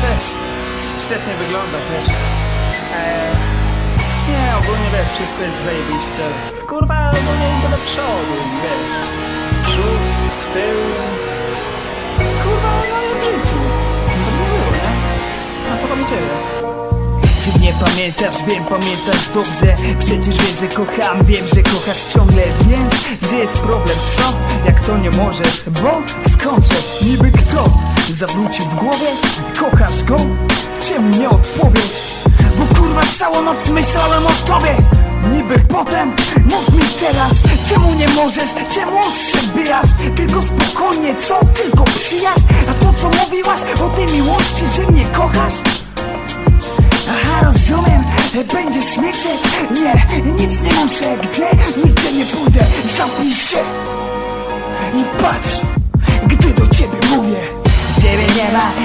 cześć. Świetnie wyglądasz, wiesz. Eee, nie, ogólnie wiesz, wszystko jest zajebiście. Kurwa, ogólnie idę do przodu, wiesz. W przód, w tył. Kurwa, no i w życiu. Żeby nie było, nie? A co tam? Czy nie pamiętasz, wiem, pamiętasz dobrze Przecież wiesz, że kocham, wiem, że kochasz ciągle Więc gdzie jest problem, co? Jak to nie możesz, bo skądże, niby kto? Zawrócił w głowie? Kochasz go? Czemu nie odpowiesz? Bo kurwa całą noc myślałem o tobie Niby potem, mów mi teraz Czemu nie możesz, czemu ostrze wbijasz? Tylko spokojnie, co? Tylko przyjaźń? A to co mówiłaś o tej miłości, że mnie kochasz? Aha, rozumiem, będziesz śmiecieć Nie, nic nie muszę, gdzie? Nigdzie nie pójdę, zamknij się I patrz,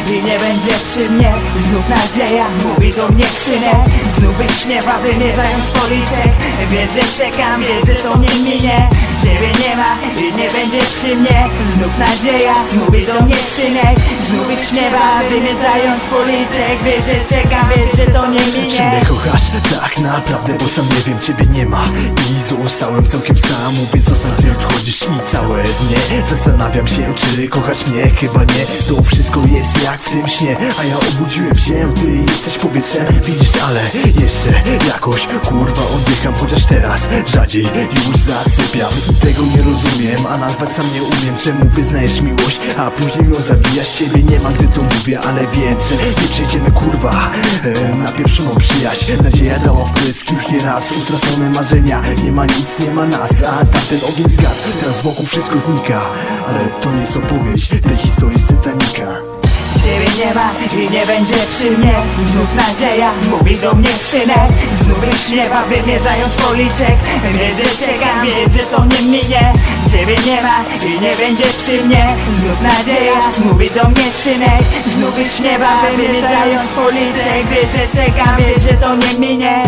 i nie będzie przy mnie Znów nadzieja. Mówi do mnie synek Znów wyśmiewa wymierzając policzek. Wiesz, że czekam, wiesz, że to nie minie. Ciebie nie ma i nie będzie przy mnie Znów nadzieja. Mówi do mnie synek Znów wyśmiewa wymierzając policzek. Wiesz, że czekam, wiesz, że to nie minie? Tak naprawdę, bo sam nie wiem, ciebie nie ma. I zostałem całkiem sam, mówię zostań, ty odchodzisz i całe dnie. Zastanawiam się, czy kochasz mnie, chyba nie. To wszystko jest jak w tym śnie. A ja obudziłem się, ty jesteś powietrzem Widzisz, ale jeszcze jakoś kurwa oddycham. Chociaż teraz rzadziej już zasypiam. Tego nie rozumiem, a nazwać sam nie umiem. Czemu wyznajesz miłość, a później ją zabijasz? Ciebie nie ma, gdy to mówię, ale że nie przejdziemy kurwa e, Na pierwszą przyjaźń Nadzieja dała wprysk już nie raz. Utracone marzenia, nie ma nic, nie ma nas. A tamten ogień zgasł, teraz wokół wszystko znika. Ale to nie jest opowieść. Tej historii z Titanica. Ciebie nie ma i nie będzie przy mnie. Znów nadzieja. Mówi do mnie synek. Znów wyśmiewa wymierzając policzek. Wiesz, że czekam, wiesz, że to nie minie Ciebie nie ma i nie będzie przy mnie. Znów nadzieja mówi do mnie synek. Znów wyśmiewa wymierzając policzek. Wiesz, że czekam, wiesz, że to nie minie